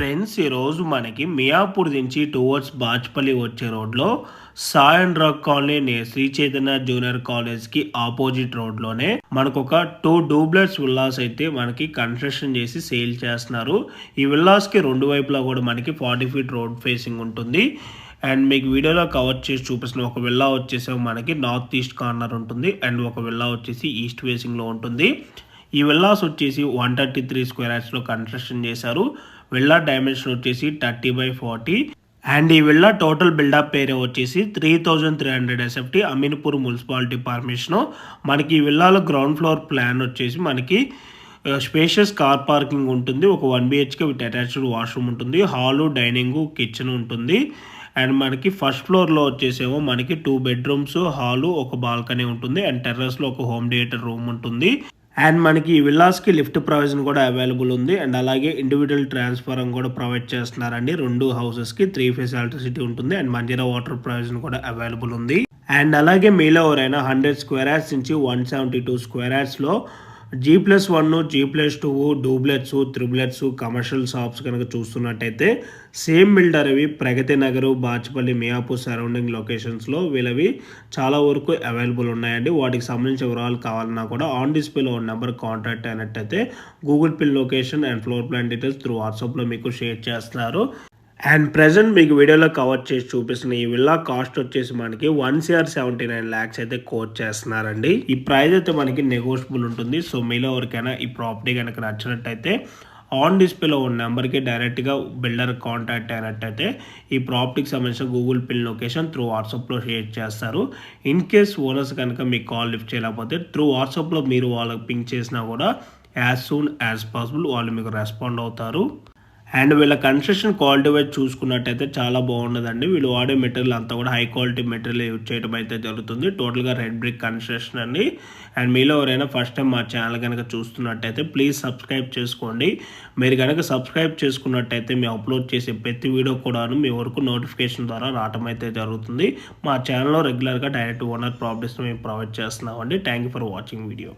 Friends ఈరోజు మనకి మియాపూర్ నుంచి టువర్డ్స్ బాజ్పల్లి వచ్చే రోడ్లో సాయన్ రాక్ కాలనీ నే- శ్రీ చైతన్య జూనియర్ కాలేజ్కి ఆపోజిట్ రోడ్లోనే మనకు ఒక టూ డూబ్లెట్స్ విల్లాస్ అయితే మనకి కన్స్ట్రక్షన్ చేసి సేల్ చేస్తున్నారు. ఈ విల్లాస్కి రెండు వైపులా కూడా మనకి ఫార్టీ ఫీట్ రోడ్ ఫేసింగ్ ఉంటుంది. అండ్ మీకు వీడియోలో కవర్ చేసి చూపిస్తున్న ఒక విల్లా వచ్చేసి మనకి నార్త్ ఈస్ట్ కార్నర్ ఉంటుంది. అండ్ ఒక విల్లా వచ్చేసి ఈస్ట్ ఫేసింగ్లో ఉంటుంది. ఈ విల్లాస్ వచ్చేసి వన్ థర్టీ త్రీ స్క్వేర్ యార్డ్స్లో కన్స్ట్రక్షన్ చేశారు. విల్లా డైమెన్షన్ వచ్చేసి థర్టీ బై ఫార్టీ అండ్ ఈ విల్లా టోటల్ బిల్డప్ ఏరియా వచ్చేసి three thousand three hundred SFT Ameenpur municipality permission మనకి ఈ విల్లాలో గ్రౌండ్ ఫ్లోర్ ప్లాన్ వచ్చేసి మనకి స్పేషియస్ కార్ పార్కింగ్ ఉంటుంది. ఒక one BHK with attached washroom ఉంటుంది. హాలు డైనింగ్ కిచెన్ ఉంటుంది. అండ్ మనకి ఫస్ట్ ఫ్లోర్లో వచ్చేసేమో మనకి టూ బెడ్రూమ్స్ హాలు ఒక బాల్కనీ ఉంటుంది. అండ్ టెర్రస్లో ఒక హోమ్ థియేటర్ రూమ్ ఉంటుంది. అండ్ మనకి ఈ విల్లాస్కి లిఫ్ట్ ప్రొవిజన్ కూడా అవైలబుల్ ఉంది. అండ్ అలాగే ఇండివిజువల్ ట్రాన్స్ఫర్ కూడా ప్రొవైడ్ చేస్తున్నారండి. రెండు హౌసెస్కి త్రీ ఫేస్ ఎలక్ట్రిసిటీ ఉంటుంది. అండ్ మంజీరా వాటర్ ప్రొవిజన్ కూడా అవైలబుల్ ఉంది. అండ్ అలాగే మీలో ఎవరైనా హండ్రెడ్ స్క్వేర్ యార్డ్స్ నుంచి one seventy two square యార్డ్స్లో G plus one G plus two doublets triplets commercial shops కనుక చూస్తున్నట్టయితే సేమ్ బిల్డర్ అవి ప్రగతి నగర్ బాచిపల్లి మియాపూర్ సరౌండింగ్ లొకేషన్స్లో వీళ్ళవి చాలా వరకు అవైలబుల్ ఉన్నాయండి. వాటికి సంబంధించిన వివరాలు కావాలన్నా కూడా ఆన్ డిస్ప్లేలో ఉన్న నెంబర్ కాంటాక్ట్ అయినట్టయితే Google Pay location and floor plan details through వాట్సాప్లో మీకు షేర్ చేస్తున్నారు అండ్ ప్రజెంట్ మీకు వీడియోలో కవర్ చేసి చూపిస్తున్న ఈ విల్లా కాస్ట్ వచ్చేసి మనకి one CR seventy nine lakhs అయితే కోట్ చేస్తున్నారండి. ఈ ప్రైస్ అయితే మనకి నెగోషియబుల్ ఉంటుంది. సో మీలో ఎవరికైనా ఈ ప్రాపర్టీ కనుక నచ్చినట్టయితే ఆన్ డిస్ప్లేలో ఉన్న నెంబర్కి డైరెక్ట్గా బిల్డర్ కాంటాక్ట్ అయినట్టయితే ఈ ప్రాపర్టీకి సంబంధించిన గూగుల్ పిన్ లొకేషన్ త్రూ వాట్సాప్లో షేర్ చేస్తారు. ఇన్ కేస్ ఓనర్స్ కనుక మీకు కాల్ లిఫ్ట్ చేయలేకపోతే త్రూ వాట్సాప్లో మీరు వాళ్ళకి పింక్ చేసినా కూడా యాజ్ సూన్ యాజ్ పాసిబుల్ వాళ్ళు మీకు రెస్పాండ్ అవుతారు. అండ్ వీళ్ళ కన్స్ట్రక్షన్ క్వాలిటీ వైజ్ చూసుకున్నట్టయితే చాలా బాగున్నదండి. వీళ్ళు వాడే మెటీరియల్ అంతా కూడా హై క్వాలిటీ మెటీరియల్ యూజ్ చేయడం అయితే జరుగుతుంది. టోటల్గా రెడ్ బ్రిక్ కన్స్ట్రక్షన్ అండి. అండ్ మీలో ఎవరైనా ఫస్ట్ టైం మా ఛానల్ కనుక చూస్తున్నట్టయితే ప్లీజ్ సబ్స్క్రైబ్ చేసుకోండి. మీరు కనుక సబ్స్క్రైబ్ చేసుకున్నట్టయితే మేము అప్లోడ్ చేసే ప్రతి వీడియో కూడాను మీ వరకు నోటిఫికేషన్ ద్వారా రావడం అయితే జరుగుతుంది. మా ఛానల్లో రెగ్యులర్గా డైరెక్ట్ ఓనర్ ప్రాపర్టీస్ మేము ప్రొవైడ్ చేస్తున్నామండి. Thank you for watching video.